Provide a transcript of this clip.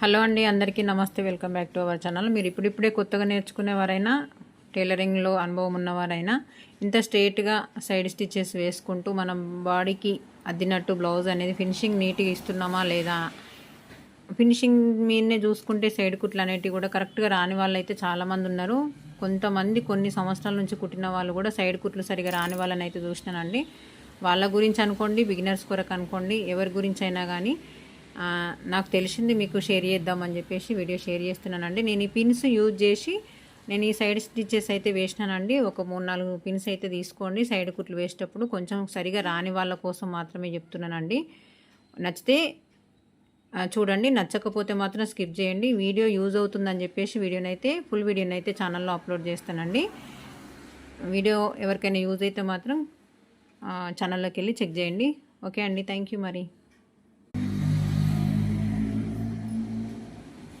Hello అండి అందరికీ నమస్తే welcome back to our channel. మీరు ఇప్పుడిప్పుడే కొత్తగా నేర్చుకునేవారైనా టైలరింగ్లో అనుభవం ఉన్నవారైనా ఇంత స్ట్రేట్గా సైడ్ స్టిచెస్ వేసుకుంటూ మనం బాడీకి అద్దినట్టు బ్లౌజ్ అనేది ఫినిషింగ్ నీట్గా ఇస్తున్నామా లేదా? ఫినిషింగ్ మీదనే చూసుకుంటే సైడ్ కుట్లు అనేటివి కూడా కరెక్ట్గా రాని వాళ్ళు అయితే చాలామంది ఉన్నారు. కొంతమంది కొన్ని సంవత్సరాల నుంచి కుట్టిన వాళ్ళు కూడా సైడ్ కుట్లు సరిగా రాని వాళ్ళని అయితే చూసినానండి. వాళ్ళ గురించి అనుకోండి బిగినర్స్ కొరకు అనుకోండి ఎవరి గురించి అయినా కానీ నాకు తెలిసింది మీకు షేర్ చేద్దామని చెప్పేసి వీడియో షేర్ చేస్తున్నానండి. నేను ఈ పిన్స్ యూజ్ చేసి నేను ఈ సైడ్ స్టిచెస్ అయితే వేసినానండి. ఒక మూడు నాలుగు పిన్స్ అయితే తీసుకోండి. సైడ్ కుట్లు వేసేటప్పుడు కొంచెం సరిగా రాని వాళ్ళ కోసం మాత్రమే చెప్తున్నానండి. నచ్చితే చూడండి. నచ్చకపోతే మాత్రం స్కిప్ చేయండి. వీడియో యూజ్ అవుతుందని చెప్పేసి వీడియోనైతే ఫుల్ వీడియోని అయితే ఛానల్లో అప్లోడ్ చేస్తానండి. వీడియో ఎవరికైనా యూజ్ అయితే మాత్రం ఛానల్లోకి వెళ్ళి చెక్ చేయండి. ఓకే అండి. థ్యాంక్ యూ మరి.